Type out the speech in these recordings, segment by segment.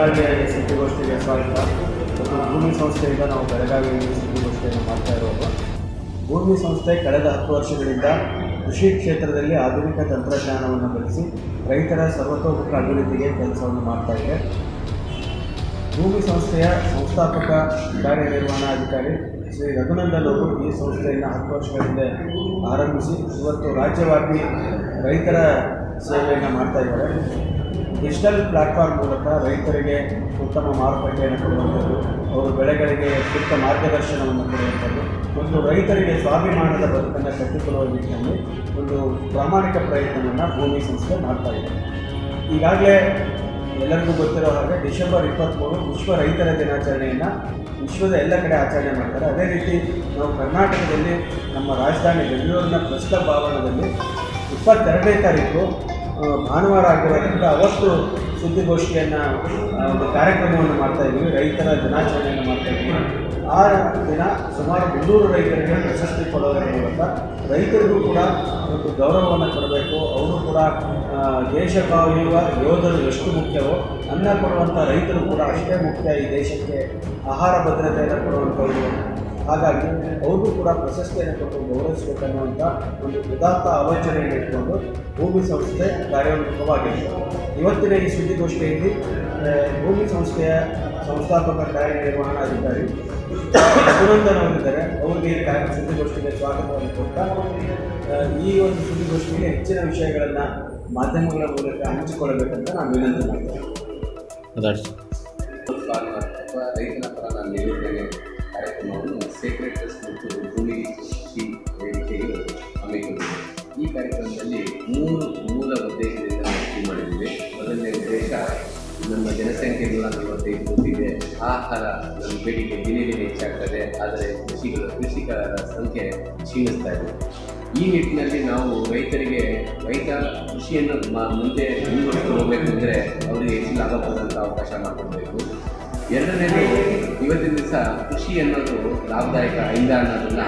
ಬೆಳಗಾವಿಯ ಸುದ್ದಿಗೋಷ್ಠಿಗೆ ಸ್ವಾಗತ. ಮತ್ತು ಭೂಮಿ ಸಂಸ್ಥೆಯಿಂದ ನಾವು ಬೆಳಗಾವಿಯಲ್ಲಿ ಸುದ್ದಿಗೋಷ್ಠಿಯನ್ನು ಮಾಡ್ತಾ ಇರೋದು. ಭೂಮಿ ಸಂಸ್ಥೆ ಕಳೆದ ಹತ್ತು ವರ್ಷಗಳಿಂದ ಕೃಷಿ ಕ್ಷೇತ್ರದಲ್ಲಿ ಆಧುನಿಕ ತಂತ್ರಜ್ಞಾನವನ್ನು ಬಳಸಿ ರೈತರ ಸರ್ವತೋಮುಖ ಅಭಿವೃದ್ಧಿಗೆ ಕೆಲಸವನ್ನು ಮಾಡ್ತಾ ಇದೆ. ಭೂಮಿ ಸಂಸ್ಥೆಯ ಸಂಸ್ಥಾಪಕ ಕಾರ್ಯನಿರ್ವಹಣಾಧಿಕಾರಿ ಶ್ರೀ ರಘುನಂದನ್ ಅವರು ಈ ಸಂಸ್ಥೆಯನ್ನು ಹತ್ತು ವರ್ಷಗಳ ಹಿಂದೆ ಆರಂಭಿಸಿ, ಇವತ್ತು ರಾಜ್ಯವ್ಯಾಪಿ ರೈತರ ಸೇವೆಯನ್ನು ಮಾಡ್ತಾ ಇದ್ದಾರೆ. ಡಿಜಿಟಲ್ ಪ್ಲ್ಯಾಟ್ಫಾರ್ಮ್ ಮೂಲಕ ರೈತರಿಗೆ ಉತ್ತಮ ಮಾರುಕಟ್ಟೆಯನ್ನು ಕೊಡುವಂಥದ್ದು, ಅವರು ಬೆಳೆಗಳಿಗೆ ಸೂಕ್ತ ಮಾರ್ಗದರ್ಶನವನ್ನು ಕೊಡುವಂಥದ್ದು, ಒಂದು ರೈತರಿಗೆ ಸ್ವಾಭಿಮಾನದ ಬದುಕನ್ನು ಕಟ್ಟಿಕೊಳ್ಳುವ ನಿಟ್ಟಿನಲ್ಲಿ ಒಂದು ಪ್ರಾಮಾಣಿಕ ಪ್ರಯತ್ನವನ್ನು ಭೂಮಿ ಸಂಸ್ಥೆ ಮಾಡ್ತಾ ಇದೆ. ಈಗಾಗಲೇ ಎಲ್ಲರಿಗೂ ಗೊತ್ತಿರೋ ಹಾಗೆ ಡಿಸೆಂಬರ್ ಇಪ್ಪತ್ತ್ಮೂರು ವಿಶ್ವ ರೈತರ ದಿನಾಚರಣೆಯನ್ನು ವಿಶ್ವದ ಎಲ್ಲ ಕಡೆ ಆಚರಣೆ ಮಾಡ್ತಾರೆ. ಅದೇ ರೀತಿ ನಾವು ಕರ್ನಾಟಕದಲ್ಲಿ ನಮ್ಮ ರಾಜಧಾನಿ ಬೆಂಗಳೂರಿನ ಪ್ರಸ್ತುತ ಭಾವನದಲ್ಲಿ ಇಪ್ಪತ್ತೆರಡನೇ ತಾರೀಕು ಭಾನುವಾರ ಆಗಿರೋದ್ರಿಂದ ಅವತ್ತು ಸುದ್ದಿಗೋಷ್ಠಿಯನ್ನು ಒಂದು ಕಾರ್ಯಕ್ರಮವನ್ನು ಮಾಡ್ತಾ ಇದ್ದೀವಿ. ರೈತರ ದಿನಾಚರಣೆಯನ್ನು ಮಾಡ್ತಾ ಇದ್ದೀವಿ. ಆ ದಿನ ಸುಮಾರು ಮುನ್ನೂರು ರೈತರಿಗೆ ಪ್ರಶಸ್ತಿ ಕೊಡೋದರ ಮೂಲಕ ರೈತರಿಗೂ ಕೂಡ ಒಂದು ಗೌರವವನ್ನು ಕೊಡಬೇಕು. ಅವರು ಕೂಡ ದೇಶ ಕಾಯುವ ಯೋಧರು ಎಷ್ಟು ಮುಖ್ಯವೋ, ಅನ್ನ ಕೊಡುವಂಥ ರೈತರು ಕೂಡ ಅಷ್ಟೇ ಮುಖ್ಯ ಈ ದೇಶಕ್ಕೆ. ಆಹಾರ ಭದ್ರತೆಯನ್ನು ಕೊಡುವಂಥವ್ರು. ಹಾಗಾಗಿ ಅವರು ಕೂಡ ಪ್ರಶಸ್ತಿಯನ್ನು ಕೊಟ್ಟು ಗೌರವಿಸಬೇಕನ್ನುವಂಥ ಒಂದು ಉದಾತ್ತ ಆಲೋಚನೆಯನ್ನು ಇಟ್ಕೊಂಡು ಭೂಮಿ ಸಂಸ್ಥೆ ಕಾರ್ಯೋನ್ಮುಖವಾಗಿದೆ. ಇವತ್ತಿನ ಈ ಸುದ್ದಿಗೋಷ್ಠಿಯಲ್ಲಿ ಭೂಮಿ ಸಂಸ್ಥೆಯ ಸಂಸ್ಥಾಪಕ ಕಾರ್ಯನಿರ್ವಹಣಾಧಿಕಾರಿ ಅಭಿನಂದನ್ ಅವರಿದ್ದಾರೆ ಅವರಿಗೆ ಈ ಕಾರ್ಯ ಸುದ್ದಿಗೋಷ್ಠಿಗೆ ಸ್ವಾಗತವನ್ನು ಕೊಡ್ತಾ ಈ ಒಂದು ಸುದ್ದಿಗೋಷ್ಠಿಯಲ್ಲಿ ಹೆಚ್ಚಿನ ವಿಷಯಗಳನ್ನು ಮಾಧ್ಯಮಗಳ ಮೂಲಕ ಹಂಚಿಕೊಳ್ಳಬೇಕಂತ ನಾನು ವಿನಂತಿ ಮಾಡ್ತೇನೆ ಫಾರ್ಮರ್ ಸೇಕ್ರೆಡ್ ಟ್ರಸ್ಟ್ ಮತ್ತು ಭೂಮಿ ಕೃಷಿ ವೇದಿಕೆಯು ಹಮ್ಮಿಕೊಂಡಿದೆ ಈ ಕಾರ್ಯಕ್ರಮದಲ್ಲಿ ಮೂರು ಮೂಲ ಉದ್ದೇಶದಿಂದ ಶುರು ಮಾಡಿದ್ದೇವೆ ಮೊದಲನೇ ಉದ್ದೇಶ, ನಮ್ಮ ಜನಸಂಖ್ಯೆ ನೂರ ನಲವತ್ತೈದು ಕೋಟಿದೆ ಆಹಾರ ನಮ್ಮ ಬೇಡಿಕೆ ದಿನೇ ದಿನ ಹೆಚ್ಚಾಗ್ತದೆ. ಆದರೆ ಕೃಷಿಗಳ ಕೃಷಿಕರ ಸಂಖ್ಯೆ ಕ್ಷೀಣಿಸ್ತಾ ಇದೆ. ಈ ನಿಟ್ಟಿನಲ್ಲಿ ನಾವು ರೈತರಿಗೆ ರೈತ ಕೃಷಿಯನ್ನು ಮುಂದೆ ಮುಂದುವರಿಸ್ಕೊಂಡು ಹೋಗಬೇಕು ಅವರಿಗೆ ಹೆಚ್ಚು ಲಾಭ ಬರುವಂಥ ಅವಕಾಶ ಮಾಡಿಕೊಡ್ಬೇಕು. ಎರಡನೇದು ಇವತ್ತಿನ ದಿವಸ ಕೃಷಿ ಅನ್ನೋದು ಲಾಭದಾಯಕ ಇಲ್ಲ ಅನ್ನೋದನ್ನ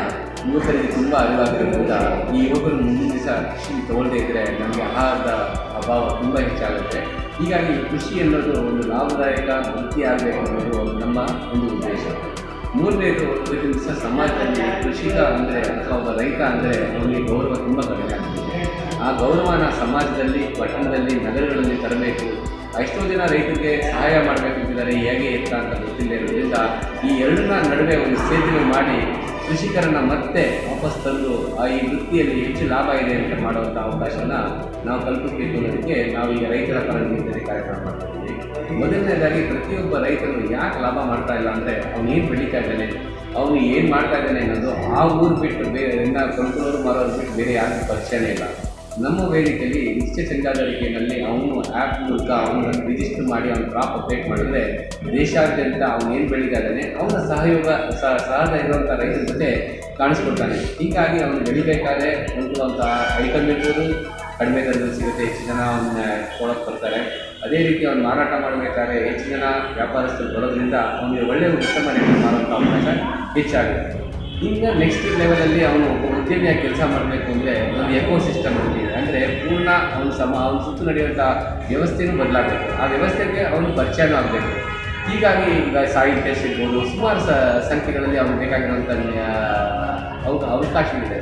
ಯುವಕರಿಗೆ ತುಂಬ ಅರಿವಾಗಿರೋದ್ರಿಂದ ಈ ಯುವಕರು ಮುಂದಿನ ದಿವಸ ಕೃಷಿ ತಗೊಳ್ಳದೇ ಇದ್ದರೆ ನಮಗೆ ಆಹಾರದ ಅಭಾವ ತುಂಬ ಹೆಚ್ಚಾಗುತ್ತೆ. ಹೀಗಾಗಿ ಕೃಷಿ ಅನ್ನೋದು ಒಂದು ಲಾಭದಾಯಕ ವೃತ್ತಿ ಆಗಬೇಕು ಅನ್ನೋದು ನಮ್ಮ ಒಂದು ಉದ್ದೇಶ. ಮೂರನೇದು ಇವತ್ತಿನ ದಿವಸ ಸಮಾಜದಲ್ಲಿ ಕೃಷಿಕ ಅಂದರೆ ಅಥವಾ ಒಬ್ಬ ರೈತ ಅಂದರೆ ಅವನಿಗೆ ಗೌರವ ತುಂಬ ಕಡಿಮೆ ಆಗ್ತಿದೆ. ಆ ಗೌರವನ ಸಮಾಜದಲ್ಲಿ, ಪಟ್ಟಣದಲ್ಲಿ, ನಗರಗಳಲ್ಲಿ ತರಬೇಕು. ಎಷ್ಟೋ ಜನ ರೈತರಿಗೆ ಸಹಾಯ ಮಾಡಬೇಕಂತಿದ್ದಾರೆ ಹೇಗೆ ಎತ್ತ ಅಂತ ಗೊತ್ತಿಲ್ಲ ಇರೋದ್ರಿಂದ ಈ ಎರಡನ್ನ ನಡುವೆ ಒಂದು ಸೇತುವೆ ಮಾಡಿ ಕೃಷಿಕರನ್ನ ಮತ್ತೆ ವಾಪಸ್ ತಂದು ಆ ಈ ವೃತ್ತಿಯಲ್ಲಿ ಹೆಚ್ಚು ಲಾಭ ಇದೆ ಅಂತ ಮಾಡುವಂಥ ಅವಕಾಶನ ನಾವು ಕಲ್ಪಿಸಬೇಕು ಅನ್ನೋದಕ್ಕೆ ನಾವು ಈಗ ರೈತರ ಪರ ಕಾರ್ಯಕ್ರಮ ಮಾಡ್ತಾ ಮೊದಲನೇದಾಗಿ ಪ್ರತಿಯೊಬ್ಬ ರೈತರು ಯಾಕೆ ಲಾಭ ಮಾಡ್ತಾ ಇಲ್ಲ ಅಂದರೆ ಅವನು ಏನು ಬೆಳೀತಾ ಇದ್ದಾನೆ, ಅವನು ಏನು ಮಾಡ್ತಾ ಇದ್ದಾನೆ ಅನ್ನೋದು ಆ ಊರು ಬಿಟ್ಟು ಬೇರೆ ಕೊಂಡ್ಕೊಳ್ಳೋರು ಮಾರೋರು ಬಿಟ್ಟು ಬೇರೆ ಯಾರಿಗೂ ಪರಿಚಯನೇ ಇಲ್ಲ. ನಮ್ಮ ವೇದಿಕೆಯಲ್ಲಿ ನಿಶ್ಚಯ ಚಂದಾದಾರಿಕೆಯಲ್ಲಿ ಅವನು ಆ್ಯಪ್ ಮೂಲಕ ಅವನನ್ನು ರಿಜಿಸ್ಟರ್ ಮಾಡಿ ಅವನ ಕ್ರಾಪ್ ಅಪ್ಡೇಟ್ ಮಾಡಿದ್ರೆ ದೇಶಾದ್ಯಂತ ಅವನು ಏನು ಬೆಳೀತಾ ಇದ್ದಾನೆ, ಅವನ ಸಹಯೋಗ ಸಹ ಸಹದ ಇರುವಂಥ ರೈತರ ಜೊತೆ ಕಾಣಿಸ್ಕೊಳ್ತಾನೆ. ಹೀಗಾಗಿ ಅವನು ಬೆಳಿಬೇಕಾದ್ರೆ ಹೊಂದುವಂಥ ಐಟಮ್ ಇರ್ಬೋದು. ಕಡಿಮೆ ದರದಲ್ಲಿ ಸಿಗುತ್ತೆ, ಹೆಚ್ಚು ಜನ ಅವನ್ನ ಕೊಡೋಕ್ಕೆ ಬರ್ತಾರೆ. ಅದೇ ರೀತಿ ಅವನು ಮಾರಾಟ ಮಾಡಬೇಕಾದ್ರೆ ಹೆಚ್ಚು ಜನ ವ್ಯಾಪಾರಸ್ಥರು ಬರೋದ್ರಿಂದ ಅವನಿಗೆ ಒಳ್ಳೆಯ ಉತ್ತಮ ರೇಟ್ ಮಾಡುವಂಥ ಅವಕಾಶ ಹೆಚ್ಚಾಗುತ್ತೆ. ಇನ್ನು ನೆಕ್ಸ್ಟ್ ಲೆವೆಲಲ್ಲಿ ಅವನು ಉದ್ಯಮಿಯಾಗಿ ಕೆಲಸ ಮಾಡಬೇಕು ಅಂದರೆ ಒಂದು ಎಕೋ ಸಿಸ್ಟಮ್ ಅಲ್ಲಿ ಅಂದರೆ ಪೂರ್ಣ ಅವನ ಸಮ, ಅವನ ಸುತ್ತು ನಡೆಯುವಂಥ ವ್ಯವಸ್ಥೆನೂ ಬದಲಾಗಬೇಕು. ಆ ವ್ಯವಸ್ಥೆಗೆ ಅವನು ಪರಿಚಯನೂ ಆಗಬೇಕು. ಹೀಗಾಗಿ ಈಗ ಸಾಯಿಲ್ ಟೆಸ್ಟ್ ಇರ್ಬೋದು, ಸುಮಾರು ಸಂಖ್ಯೆಗಳಲ್ಲಿ ಅವನು ಬೇಕಾಗಿರುವಂಥ ಅವ, ಅವಕಾಶಗಳಿದೆ,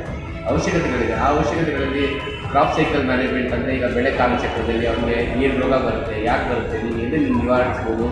ಅವಶ್ಯಕತೆಗಳಿದೆ. ಆ ಅವಶ್ಯಕತೆಗಳಲ್ಲಿ ಕ್ರಾಪ್ ಸೈಕಲ್ ಮ್ಯಾನೇಜ್ಮೆಂಟ್ ಅಂದರೆ ಈಗ ಬೆಳೆ ಕಾಲ ಚಕ್ರದಲ್ಲಿ ಅವನಿಗೆ ಏನು ರೋಗ ಬರುತ್ತೆ, ಯಾಕೆ ಬರುತ್ತೆ ನೀವು ಎಲ್ಲಿ ನಿವಾರಿಸ್ಬೋದು